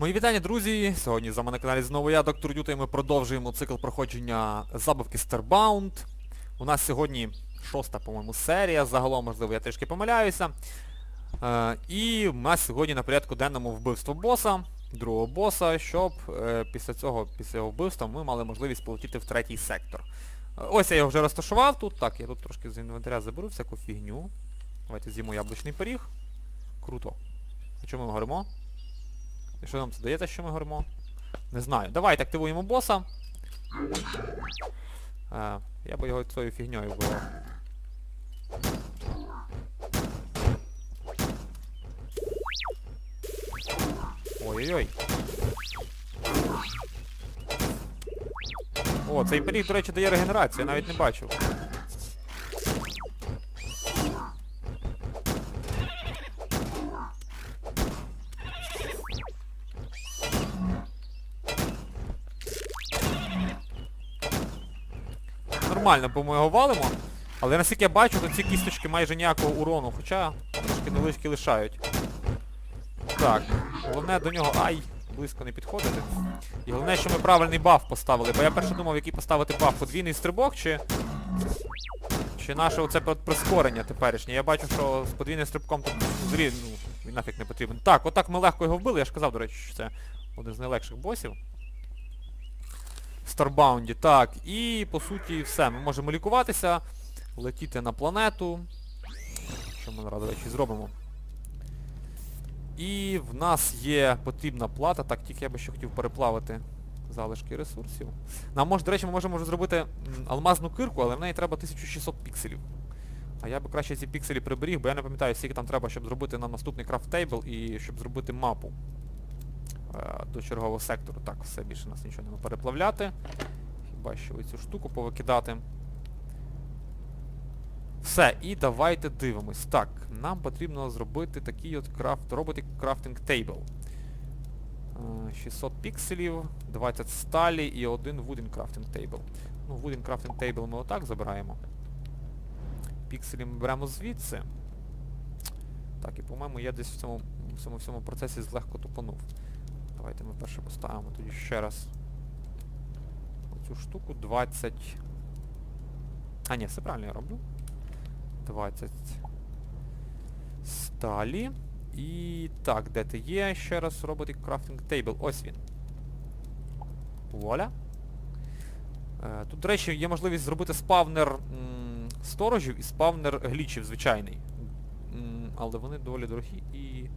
Мої вітання, друзі! Сьогодні з вами на каналі знову я, доктор Дюта, і ми продовжуємо цикл проходження забавки Starbound. У нас сьогодні шоста, по-моєму, серія, загалом, можливо, я трішки помиляюся. Е, і у нас сьогодні на порядку денному вбивство боса, другого боса, щоб е, після цього, після його вбивства, ми мали можливість полетіти в третій сектор. Е, ось я його вже розташував тут. Так, я тут трошки з інвентаря заберу всяку фігню. Давайте з'їмо яблучний пиріг. Круто. А чому ми горимо? І що нам це дається, що ми горимо? Не знаю. Давайте активуємо боса. А, я би його цією фігньою вбивав. Ой-ой-ой. О, цей пиріг, до речі, дає регенерацію, я навіть не бачив. Нормально, по його валимо. Але наскільки я бачу, то ці кісточки майже ніякого урону, хоча трошки невеличкі лишають. Так, головне до нього... Ай! Близько не підходити. І головне, що ми правильний баф поставили, бо я перше думав, який поставити баф. Подвійний стрибок чи... Чи наше оце прискорення теперішнє. Я бачу, що з подвійним стрибком тут взагалі, ну, він нафіг не потрібен. Так, отак ми легко його вбили, я ж казав, до речі, що це один з найлегших босів. Старбаунді. Так, і по суті все. Ми можемо лікуватися, летіти на планету. Що ми зараз, до речі, зробимо. І в нас є потрібна плата. Так, тільки я би ще хотів переплавити залишки ресурсів. Нам може, до речі, ми можемо вже зробити алмазну кирку, але в неї треба 1600 пікселів. А я би краще ці пікселі приберіг, бо я не пам'ятаю, скільки там треба, щоб зробити нам наступний крафт-тейбл і щоб зробити мапу до чергового сектору. Так, все, більше нас нічого не переплавляти. Хіба що цю штуку повикидати. Все, і давайте дивимось. Так, нам потрібно зробити такий от крафт, роботи крафтинг тейбл. Е, 600 пікселів, 20 сталі і один wooden crafting table. Ну, wooden crafting table ми отак забираємо. Пікселі ми беремо звідси. Так, і по-моєму я десь в цьому, в цьому всьому процесі злегко тупанув. Давайте ми перше поставимо тоді ще раз оцю штуку 20. А ні, все правильно я роблю. 20 сталі. І так, де ти є? Ще раз роботи крафтинг тейбл. Ось він. Вуаля. Е, Тут, до речі, є можливість зробити спавнер сторожів і спавнер глічів звичайний. Але вони доволі дорогі і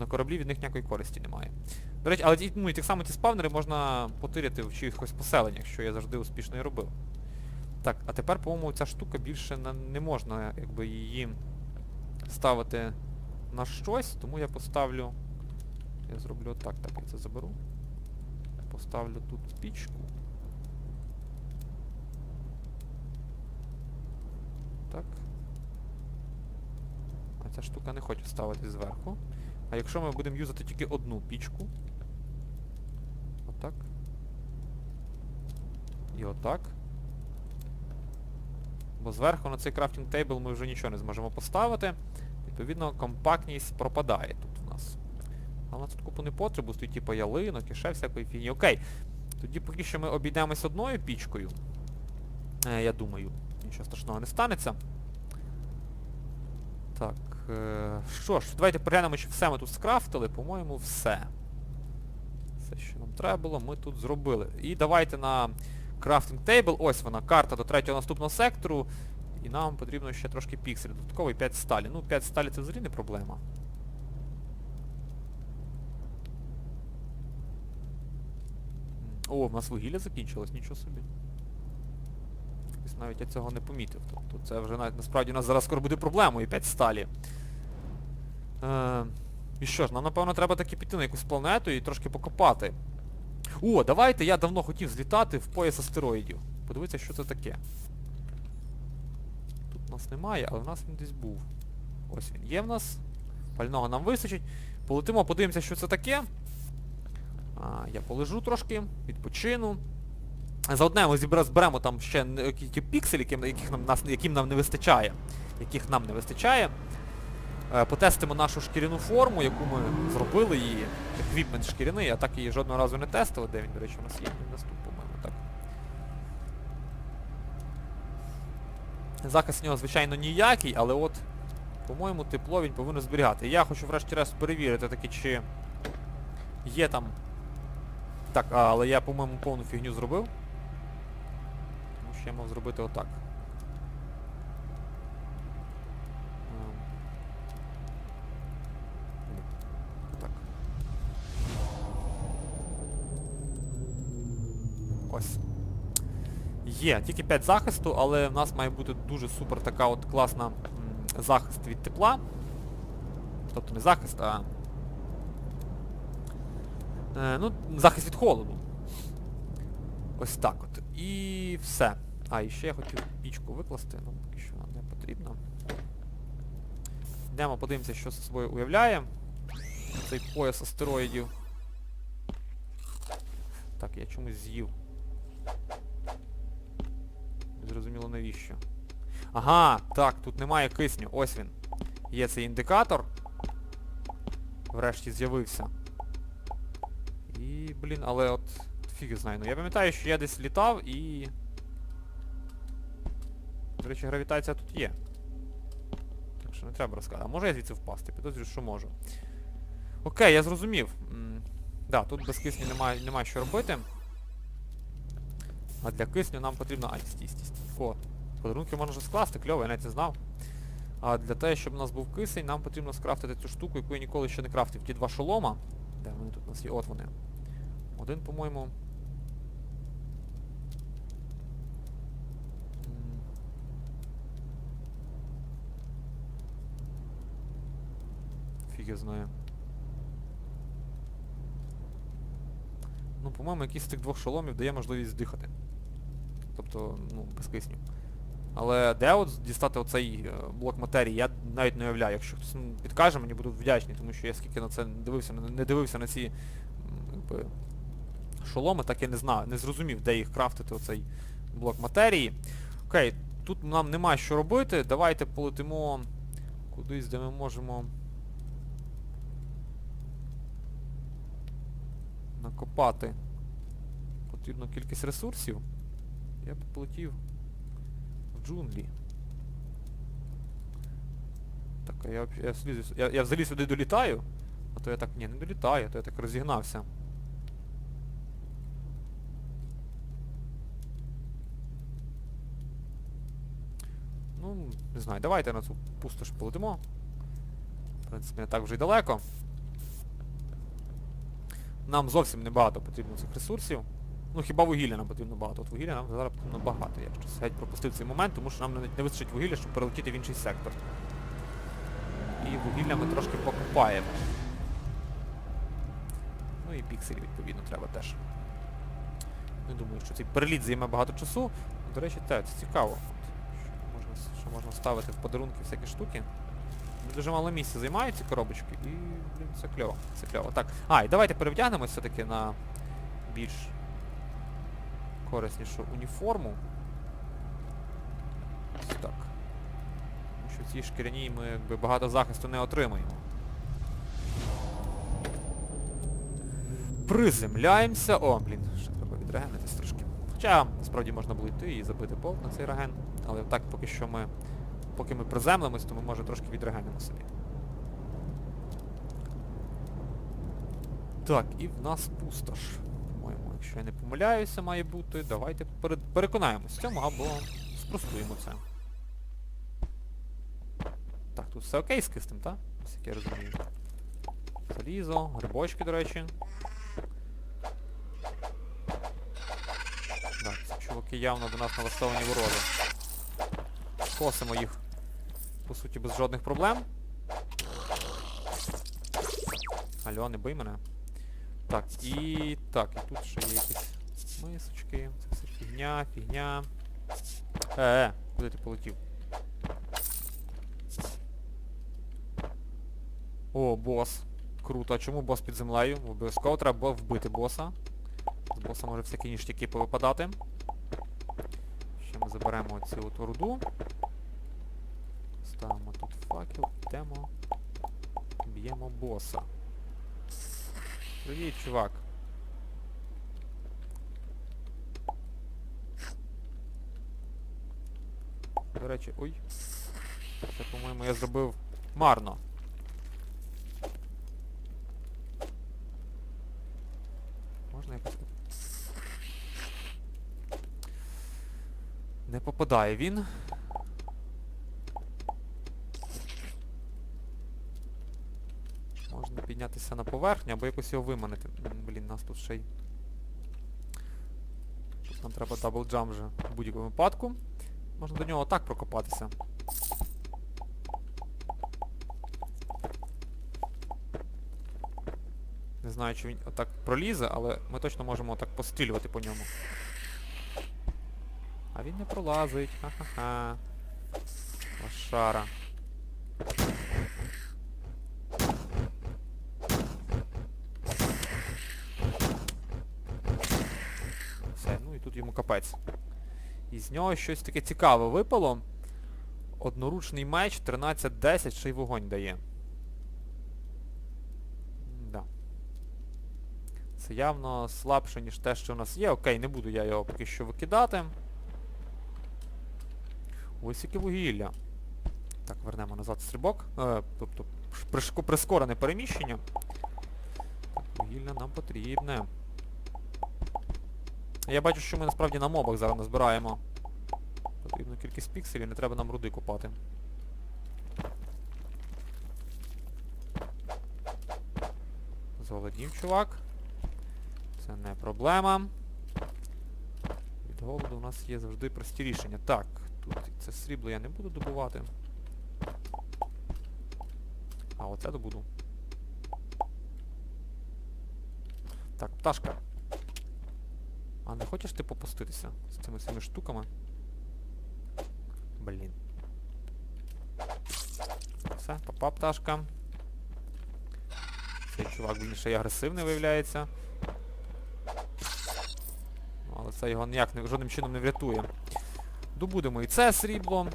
на кораблі від них ніякої користі немає. До речі, але ну, і так само ті спавнери можна потиряти в чиїхось поселеннях, що я завжди успішно і робив. Так, а тепер, по-моєму, ця штука більше на, не можна якби її ставити на щось, тому я поставлю... Я зроблю так, так, я це заберу. Поставлю тут пічку. Так. А ця штука не хоче ставити зверху. А якщо ми будемо юзати тільки одну пічку. Отак. І отак. Бо зверху на цей крафтинг тейбл ми вже нічого не зможемо поставити. Відповідно, компактність пропадає тут у нас. А у нас тут купу непотребу, стоїть типу ялинок і ще всякої фігні. Окей. Тоді поки що ми обійдемось одною пічкою. Е, я думаю, нічого страшного не станеться. Так. Е, що ж, давайте поглянемо, чи все ми тут скрафтили. По-моєму, все. Все, що нам треба було, ми тут зробили. І давайте на крафтинг тейбл. Ось вона, карта до третього наступного сектору. І нам потрібно ще трошки пікселів. Додатковий 5 сталі. Ну, 5 сталі це взагалі не проблема. О, в нас вугілля закінчилось, нічого собі. Навіть я цього не помітив. Тобто це вже навіть насправді у нас зараз скоро буде проблемою 5 сталі. Е, і що ж, нам напевно треба таки піти на якусь планету і трошки покопати. О, давайте, я давно хотів злітати в пояс астероїдів. Подивіться, що це таке. Тут нас немає, але в нас він десь був. Ось він є в нас. Пального нам вистачить. Полетимо, подивимося, що це таке. А, я полежу трошки, відпочину. Заодне ми зібра- зберемо там ще ті пікселі, яким, яких нам, нас, яким нам не вистачає. Яких нам не вистачає. Е, Потестимо нашу шкіряну форму, яку ми зробили її. Еквіпмент шкіряний, а так її жодного разу не тестили. Де він, до речі, у нас є? Наступ, по-моєму, так. Захист в нього, звичайно, ніякий, але от, по-моєму, тепло він повинен зберігати. Я хочу врешті-решт перевірити таки, чи є там... Так, але я, по-моєму, повну фігню зробив. Я мав зробити отак. Ем. Так. Ось. Є, тільки 5 захисту, але в нас має бути дуже супер така от класна захист від тепла. Тобто не захист, а... Е, ну, захист від холоду. Ось так от. І все. А, і ще я хотів пічку викласти, ну поки що не потрібно. Йдемо подивимося, що це собою уявляє. Цей пояс астероїдів. Так, я чомусь з'їв. Зрозуміло навіщо. Ага, так, тут немає кисню. Ось він. Є цей індикатор. Врешті з'явився. І, блін, але от фіг знає. Ну я пам'ятаю, що я десь літав і... До речі, гравітація тут є. Так що не треба розказати. А може я звідси впасти? Підозрюю, що можу. Окей, я зрозумів. М, Да, тут без кисню немає, немає що робити. А для кисню нам потрібно... Ай, стій. О, подарунки можна вже скласти, кльово, я навіть не знав. А для того, щоб у нас був кисень, нам потрібно скрафтити цю штуку, яку я ніколи ще не крафтив. Ті два шолома. Де вони тут у нас є? От вони. Один, по-моєму. М. Фіг я знаю. Ну, по-моєму, якийсь з цих двох шоломів дає можливість здихати. Тобто, ну, без кисню. Але де от дістати оцей е, блок матерії, я навіть не уявляю. Якщо хтось підкаже, мені буду вдячний, тому що я скільки на це не дивився, не дивився на ці якби, шоломи, так я не знаю, не зрозумів, де їх крафтити, оцей блок матерії. Окей, тут нам нема що робити. Давайте полетимо кудись, де ми можемо накопати потрібну кількість ресурсів. Я б полетів в джунглі. Так, а я, я, я, я взагалі сюди долітаю, а то я так... Ні, не долітаю, а то я так розігнався. Ну, не знаю, давайте на цю пустош полетимо. В принципі, не так вже й далеко. Нам зовсім небагато потрібно цих ресурсів. Ну хіба вугілля нам потрібно багато. От вугілля нам зараз потрібно багато. Я щось геть пропустив цей момент, тому що нам навіть не вистачить вугілля, щоб перелетіти в інший сектор. І вугілля ми трошки покупаємо. Ну і пікселів, відповідно, треба теж. Не думаю, що цей переліт займе багато часу. До речі, те, це цікаво. Що, можна, що можна ставити в подарунки всякі штуки. Дуже мало місця займають ці коробочки і, блін, це кльово. Це кльово. Так. А, і давайте перевдягнемось все-таки на більш кориснішу уніформу. Ось так. Тому що в цій шкіряній ми якби, багато захисту не отримаємо. Приземляємося. О, блін, ще треба відрегенитись трошки. Хоча насправді можна було йти і забити болт на цей реген, але так поки що ми... Поки ми приземлимось, то ми може трошки відрегенимо собі. Так, і в нас пустош. По-моєму, якщо я не помиляюся, має бути. Давайте пере- переконаємось в цьому або спростуємо це. Так, тут все окей з кистем, так? Ось як я розумію. Залізо, грибочки, до речі. Так, ці чуваки явно до нас налаштовані ворожі. Косимо їх, по суті, без жодних проблем. Алло, не бий мене. Так, і... Так, і тут ще є якісь мисочки. Це все фігня, фігня. Е, е, куди ти полетів? О, бос. Круто. А чому бос під землею? Обов'язково треба вбити боса. З боса може всякі ніштяки повипадати. Ще ми заберемо цю от руду. Ставимо тут факел, йдемо. Б'ємо боса. Привіт, чувак. До речі, ой. Це, по-моєму, я зробив марно. Можна якось... Не попадає він. Можна піднятися на поверхню або якось його виманити. Блін, нас тут ще й... Тут нам треба даблджам вже в будь-якому випадку. Можна до нього так прокопатися. Не знаю, чи він отак пролізе, але ми точно можемо отак пострілювати по ньому. А він не пролазить. Ха-ха-ха. Лошара. Все, йому капець. І з нього щось таке цікаве випало. Одноручний меч 13-10 ще й вогонь дає. Да. Це явно слабше, ніж те, що в нас є. Окей, не буду я його поки що викидати. Ось яке вугілля. Так, вернемо назад стрибок. Е, тобто прискорене переміщення. Вугілля нам потрібне. Я бачу, що ми насправді на мобах зараз назбираємо. Потрібна кількість пікселів, не треба нам руди копати. Зголоднів, чувак. Це не проблема. Від голоду у нас є завжди прості рішення. Так, тут це срібло я не буду добувати. А оце добуду. Так, пташка. А не хочеш ти попуститися з цими всіми штуками? Блін. Все, попа пташка. Цей чувак, ще й агресивний виявляється. Ну, але це його ніяк жодним чином не врятує. Добудемо і це срібло.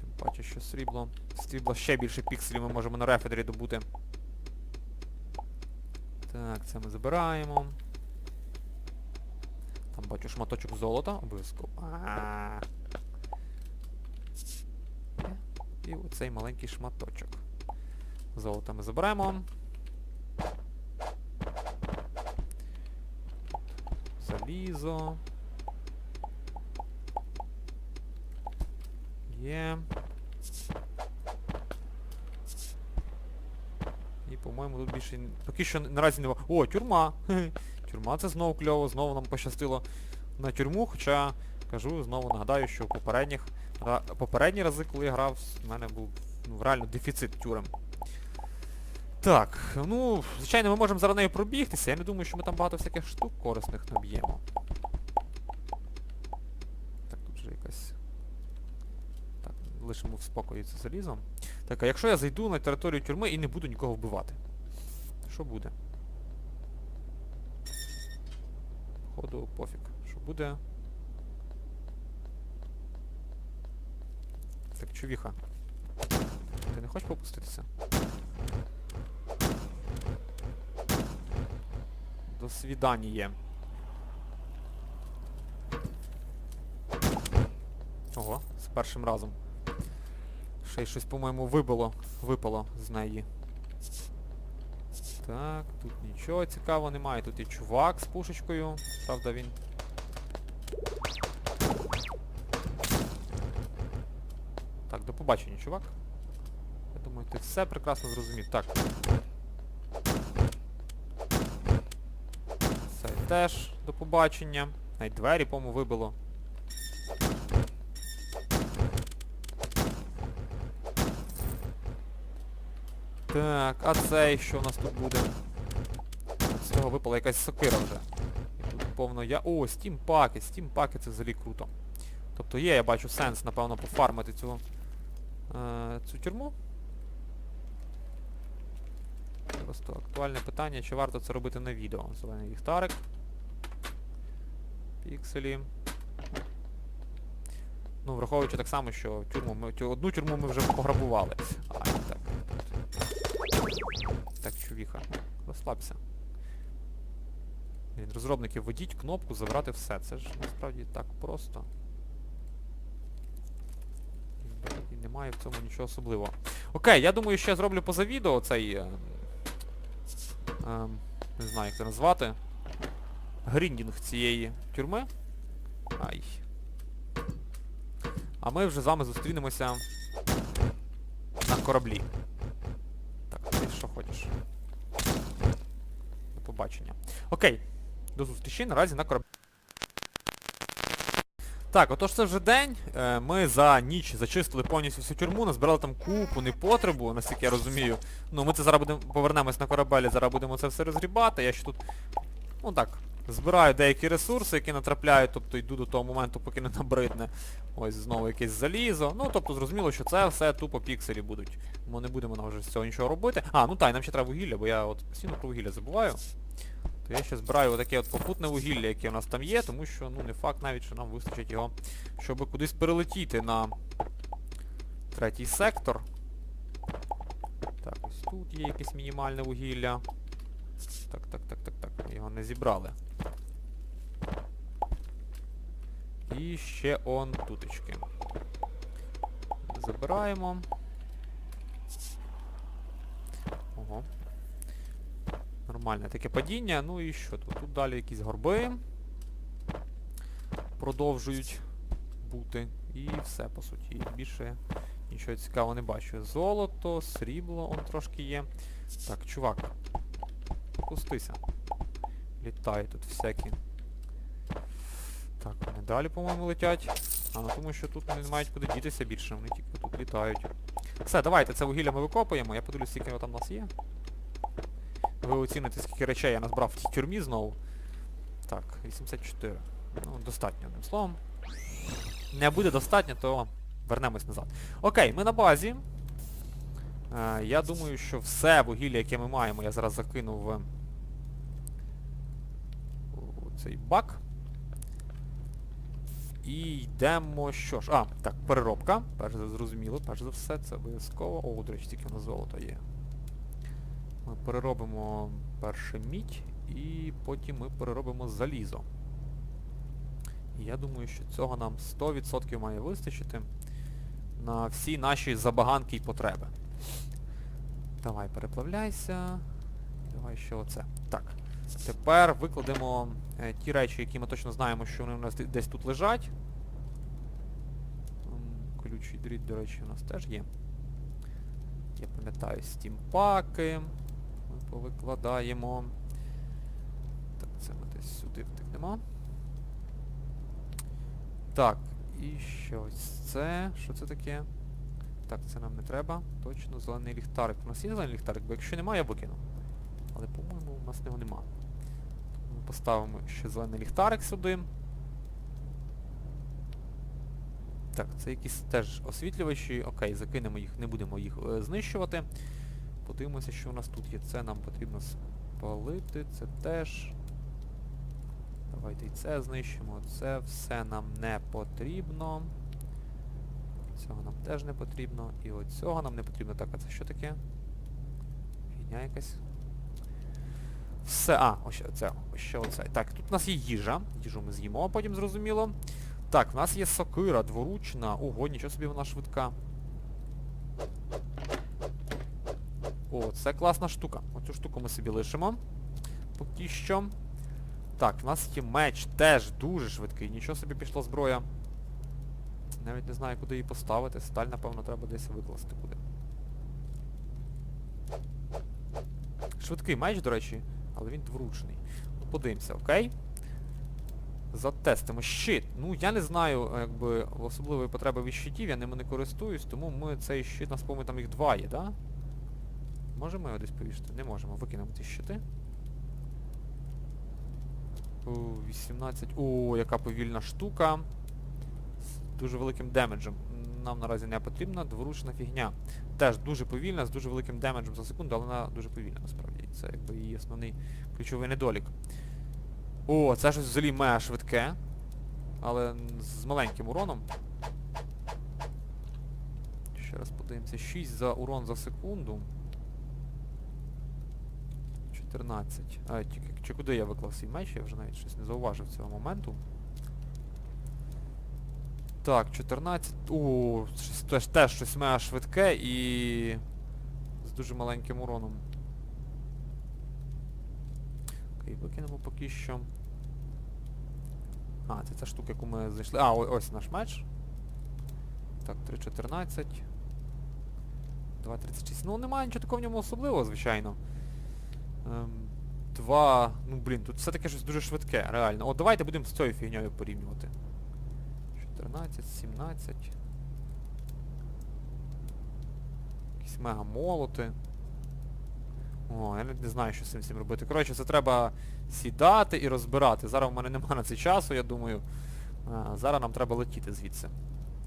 Тим паче, що срібло. Срібло ще більше пікселів ми можемо на рефедері добути. Так, це ми забираємо. Там бачу шматочок золота, обов'язково. І оцей маленький шматочок. Золото ми заберемо. Залізо. Є. І, по-моєму, тут більше... Поки що наразі не... О, тюрма! Тюрма це знову кльово, знову нам пощастило на тюрму, хоча, кажу, знову нагадаю, що попередніх, попередні рази, коли я грав, в мене був ну, реально дефіцит тюрем. Так, ну, звичайно, ми можемо зараз нею пробігтися, я не думаю, що ми там багато всяких штук корисних наб'ємо. Так, тут вже якась... Так, лишимо в спокої це залізо. Так, а якщо я зайду на територію тюрми і не буду нікого вбивати? Що буде? Походу пофіг. Що буде? Так, чувіха. Ти не хочеш попуститися? До свідання. Ого, з першим разом. Ще й щось, по-моєму, вибило, випало з неї. Так, тут нічого цікавого немає. Тут є чувак з пушечкою. Правда він. Так, до побачення, чувак. Я думаю, ти все прекрасно зрозумів. Так. Це теж до побачення. Навіть двері, по-моєму, вибило. Так, а цей що у нас тут буде? З цього випала якась сокира вже. І тут повно я... О, стімпаки, стімпаки це взагалі круто. Тобто є, я бачу, сенс, напевно, пофармити цю, е, цю тюрму. Просто актуальне питання, чи варто це робити на відео. Зелений ліхтарик. Пікселі. Ну, враховуючи так само, що тюрму ми, одну тюрму ми вже пограбували. А. Так, чувіха, розслабся. Блін, розробники, введіть кнопку забрати все. Це ж насправді так просто. І, немає в цьому нічого особливого. Окей, я думаю, що я зроблю поза відео цей. Е, ем, не знаю, як це назвати. Гріндінг цієї тюрми. Ай. А ми вже з вами зустрінемося на кораблі. Так, ти що хочеш? До побачення. Окей. До зустрічі наразі на кораблі. Так, отож це вже день. Е, Ми за ніч зачистили повністю всю тюрму, назбирали там купу непотребу, наскільки я розумію. Ну, ми це зараз будемо повернемось на корабель, і зараз будемо це все розгрібати. Я ще тут, ну так, збираю деякі ресурси, які натрапляють, тобто йду до того моменту, поки не набридне. Ось знову якесь залізо. Ну, тобто зрозуміло, що це все тупо пікселі будуть. Ми не будемо нам вже з цього нічого робити. А, ну так, нам ще треба вугілля, бо я от постійно про вугілля забуваю. То я ще збираю отаке от попутне вугілля, яке у нас там є, тому що ну не факт навіть, що нам вистачить його, щоб кудись перелетіти на третій сектор. Так, ось тут є якесь мінімальне вугілля. Так, так, так, так, так. Його не зібрали. І ще он тутечки. Забираємо. Ого. Нормальне таке падіння. Ну і що тут? Тут далі якісь горби продовжують бути. І все, по суті. Більше нічого цікавого не бачу. Золото, срібло он трошки є. Так, чувак. Пустися. Літають тут всякі. Так, вони далі, по-моєму, летять. А, ну тому що тут вони не мають куди дітися більше, вони тільки тут літають. Все, давайте це вугілля ми викопуємо, я подивлюсь, скільки його там у нас є. Ви оціните, скільки речей я назбрав в тій тюрмі знову. Так, 84. Ну, достатньо, одним словом. Не буде достатньо, то вернемось назад. Окей, ми на базі. Е, я думаю, що все вугілля, яке ми маємо, я зараз закину в цей бак. І йдемо що ж. А, так, переробка. Перш за зрозуміло, перш за все, це обов'язково. О, до речі, тільки на золото є. Ми переробимо перше мідь і потім ми переробимо залізо. Я думаю, що цього нам 100% має вистачити на всі наші забаганки і потреби. Давай, переплавляйся. Давай ще оце. Так. Тепер викладемо е, ті речі, які ми точно знаємо, що вони у нас десь тут лежать. М, Колючий дріт, до речі, у нас теж є. Я пам'ятаю стімпаки. Повикладаємо. Так, це ми десь сюди втикнемо. Так, і щось це. Що це таке? Так, це нам не треба. Точно, зелений ліхтарик. У нас є зелений ліхтарик, бо якщо немає, я викину. Але, по-моєму, у нас його нема. Ми поставимо ще зелений ліхтарик сюди. Так, це якісь теж освітлювачі. Окей, закинемо їх, не будемо їх е, знищувати. Подивимося, що у нас тут є. Це нам потрібно спалити, це теж. Давайте і це знищимо. Це все нам не потрібно. Цього нам теж не потрібно. І оцього нам не потрібно. Так, а це що таке? Фігня якась. Все, а, ось ось ще оце. Так, тут у нас є їжа. Їжу ми з'їмо, потім зрозуміло. Так, в нас є сокира дворучна. Ого, нічого собі вона швидка. О, це класна штука. Оцю штуку ми собі лишимо. Поки що. Так, в нас є меч, теж дуже швидкий. Нічого собі пішла зброя. Навіть не знаю, куди її поставити. Сталь, напевно, треба десь викласти куди. Швидкий меч, до речі, але він дворучний. Ну, подивимося, окей? Затестимо. Щит. Ну, я не знаю, якби, особливої потреби від щитів, я ними не користуюсь, тому ми цей щит, нас по там їх два є, да? Можемо його десь повішати? Не можемо. Викинемо ці щити. О, 18. О, яка повільна штука. З дуже великим демеджем. Нам наразі не потрібна. Дворучна фігня. Теж дуже повільна, з дуже великим демеджем за секунду, але вона дуже повільна насправді. Це якби її основний ключовий недолік. О, це щось взагалі мега швидке. Але з маленьким уроном. Ще раз подивимося. 6 за урон за секунду. 14. А, тільки, чи куди я виклав свій меч? Я вже навіть щось не зауважив цього моменту. Так, 14. У, теж, теж щось мега швидке і з дуже маленьким уроном. Окей, викинемо поки що. А, це ця штука, яку ми знайшли. А, ось наш меч. Так, 3.14. 2.36. Ну, немає нічого такого в ньому особливого, звичайно. Ем, два... Ну, блін, тут все таке щось дуже швидке, реально. О, давайте будемо з цією фігньою порівнювати. 14, 17. Якісь мега молоти. О, я не знаю, що з цим всім робити. Коротше, це треба сідати і розбирати. Зараз в мене немає на це часу, я думаю. А, зараз нам треба летіти звідси.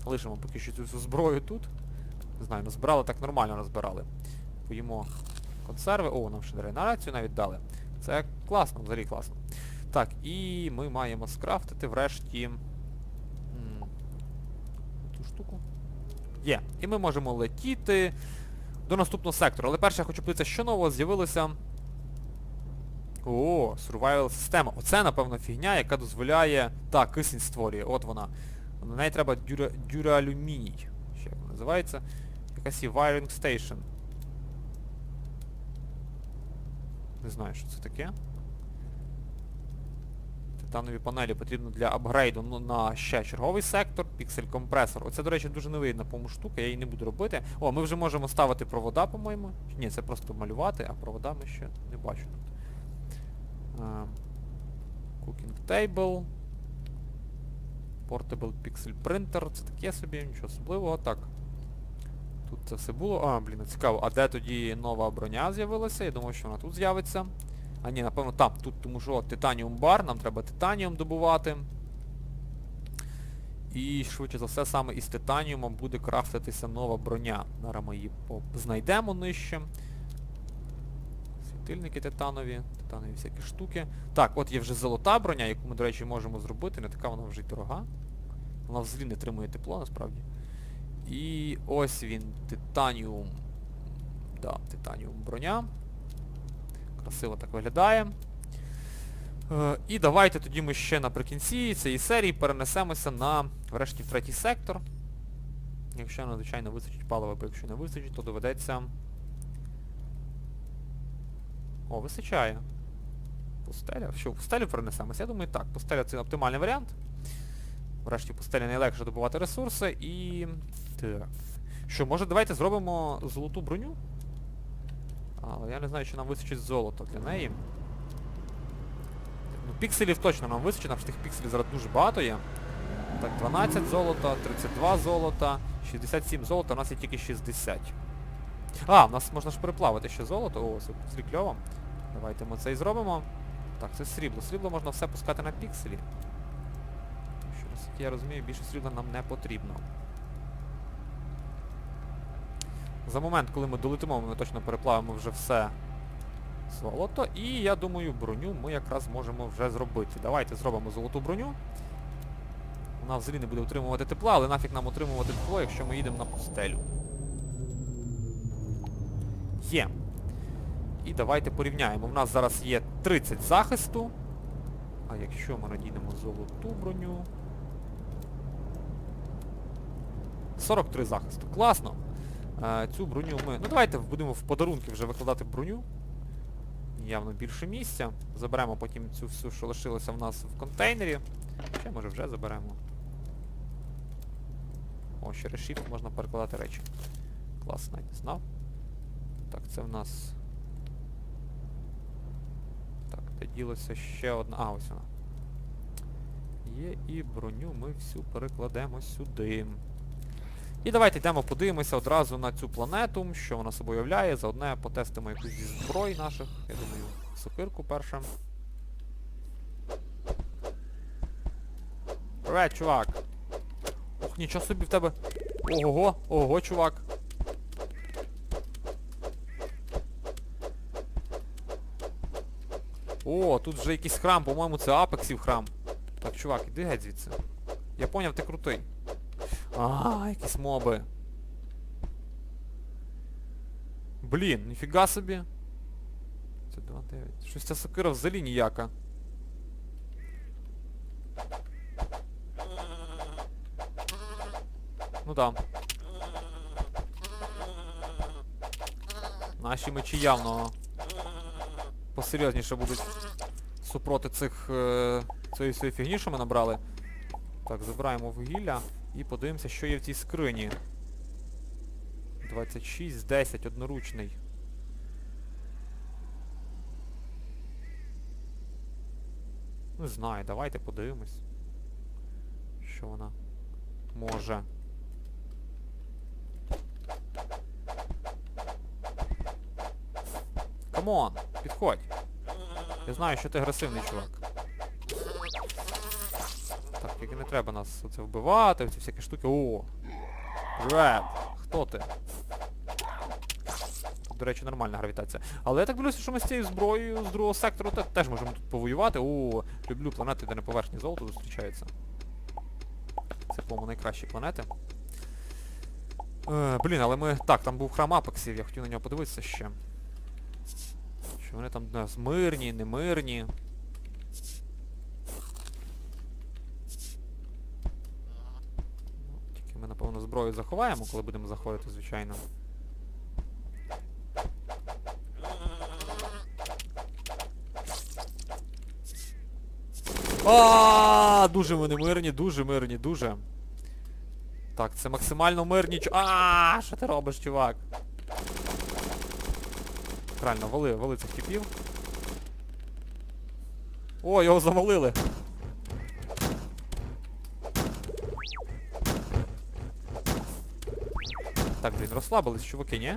Лишимо поки що цю зброю тут. Не знаю, назбирали так нормально назбирали. Поїмо консерви. О, нам ще регенерацію навіть дали. Це класно, взагалі класно. Так, і ми маємо скрафтити врешті цю штуку. Є. І ми можемо летіти до наступного сектору. Але перше я хочу подивитися, що нового з'явилося. О, survival система. Оце, напевно, фігня, яка дозволяє... Так, кисень створює, от вона. На неї треба дюра... дюралюміній. Ще як вона називається. Якась є wiring station. Не знаю, що це таке. Титанові панелі потрібно для апгрейду на ще черговий сектор, піксель-компресор. Оце, до речі, дуже невидна по-моєму, штука, я її не буду робити. О, ми вже можемо ставити провода, по-моєму. Ні, це просто малювати, а провода ми ще не бачу тут. Cooking table. Portable Pixel Printer. Це таке собі, нічого особливого. Так. Тут це все було. А, блін, цікаво. А де тоді нова броня з'явилася? Я думав, що вона тут з'явиться. А ні, напевно, там, тут, тому що титаніум бар, нам треба титаніум добувати. І швидше за все саме із титаніумом буде крафтитися нова броня. Зараз ми її знайдемо нижче. Світильники титанові, титанові всякі штуки. Так, от є вже золота броня, яку ми, до речі, можемо зробити. Не така вона вже й дорога. Вона взагалі не тримує тепло, насправді. І ось він, титаніум. Да, титаніум броня. Красиво так виглядає. Е, і давайте тоді ми ще наприкінці цієї серії перенесемося на врешті в третій сектор. Якщо надзвичайно вистачить палива, бо якщо не вистачить, то доведеться... О, вистачає. Пустеля. Що, пустелю перенесемося? Я думаю, так. Пустеля це оптимальний варіант. Врешті пустелі найлегше добувати ресурси і... Так. Що, може давайте зробимо золоту броню? Але я не знаю, чи нам вистачить золота для неї. Ну, пікселів точно нам вистачить, нам ж тих пікселів зараз дуже багато є. Так, 12 золота, 32 золота, 67 золота, у нас є тільки 60. А, в нас можна ж переплавити ще золото. О, це кльово. Давайте ми це і зробимо. Так, це срібло. Срібло можна все пускати на пікселі. Тому що, наскільки я розумію, більше срібла нам не потрібно. За момент, коли ми долетимо, ми точно переплавимо вже все золото. І я думаю, броню ми якраз можемо вже зробити. Давайте зробимо золоту броню. Вона взагалі не буде утримувати тепла, але нафіг нам утримувати тепло, якщо ми їдемо на пустелю. Є. І давайте порівняємо. У нас зараз є 30 захисту. А якщо ми надійдемо золоту броню... 43 захисту. Класно. Цю броню ми... Ну давайте будемо в подарунки вже викладати броню. Явно більше місця. Заберемо потім цю всю, що лишилося в нас в контейнері. Ще може вже заберемо. О, через Shift можна перекладати речі. Клас, навіть не знав. Так, це в нас... Так, де ділося ще одна... А, ось вона. Є і броню ми всю перекладемо сюди. І давайте йдемо подивимося одразу на цю планету, що вона собою являє. Заодне потестимо якусь зі зброй наших. Я думаю, сокирку перша. Привет, чувак! Ох, нічого собі в тебе. Ого, ого, чувак. О, тут вже якийсь храм, по-моєму, це Апексів храм. Так, чувак, іди геть звідси. Я поняв, ти крутий. А, якісь моби. Блін, ніфіга собі. Це 2, 9. Щось ця сокира взагалі ніяка. Ну да. Наші мечі явно посерйозніше будуть супроти цих е, цієї фігні, що ми набрали. Так, забираємо вугілля і подивимося, що є в цій скрині. 26, з 10, одноручний. Не знаю, давайте подивимось. Що вона може. Камон, підходь. Я знаю, що ти агресивний чувак. Тільки не треба нас оце вбивати, оці всякі штуки. О! Ред! Хто ти? До речі, нормальна гравітація. Але я так дивлюся, що ми з цією зброєю з другого сектору те- теж можемо тут повоювати. О, люблю планети, де на поверхні золото зустрічається. Це, по-моєму, найкращі планети. Е, блін, але ми... Так, там був храм Апексів, я хотів на нього подивитися ще. Що вони там у нас мирні, немирні. Ну, Тільки ми, напевно, зброю заховаємо, коли будемо заходити, звичайно. А, дуже вони мирні, дуже мирні, дуже. Так, це максимально мирні чу... А, що ти робиш, чувак? Правильно, вали, вали цих типів. О, його завалили. Блін, розслабились, чуваки, ні?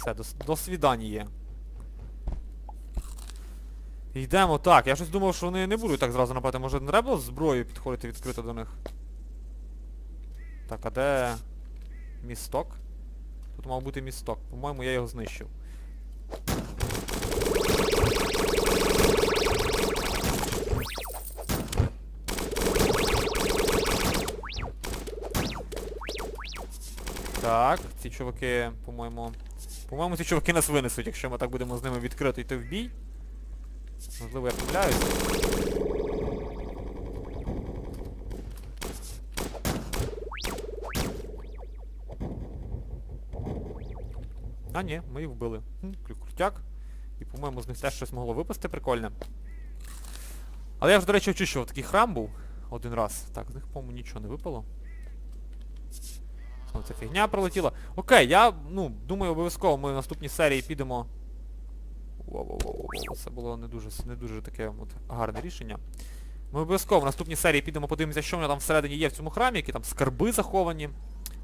Все, до, до свідання. Йдемо, так, я щось думав, що вони не будуть так зразу напати. Може не треба було з підходити відкрито до них? Так, а де місток? Тут мав бути місток. По-моєму, я його знищив. Так, ці чуваки, по-моєму... По-моєму, ці чуваки нас винесуть, якщо ми так будемо з ними відкрито йти в бій. Можливо, я помиляюсь. А, ні, ми їх вбили. Крутяк. І, по-моєму, з них теж щось могло випасти прикольне. Але я ж, до речі, очищував такий храм був один раз. Так, з них, по-моєму, нічого не випало. Знову ця фігня пролетіла. Окей, я, ну, думаю, обов'язково ми в наступній серії підемо... Це було не дуже, не дуже таке от гарне рішення. Ми обов'язково в наступній серії підемо подивимося, що в мене там всередині є в цьому храмі, які там скарби заховані.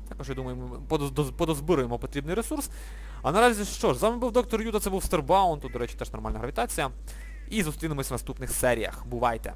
Також, я думаю, ми подозбируємо потрібний ресурс. А наразі що ж, з вами був доктор Юда, це був Starbound, тут, до речі, теж нормальна гравітація. І зустрінемось в наступних серіях. Бувайте!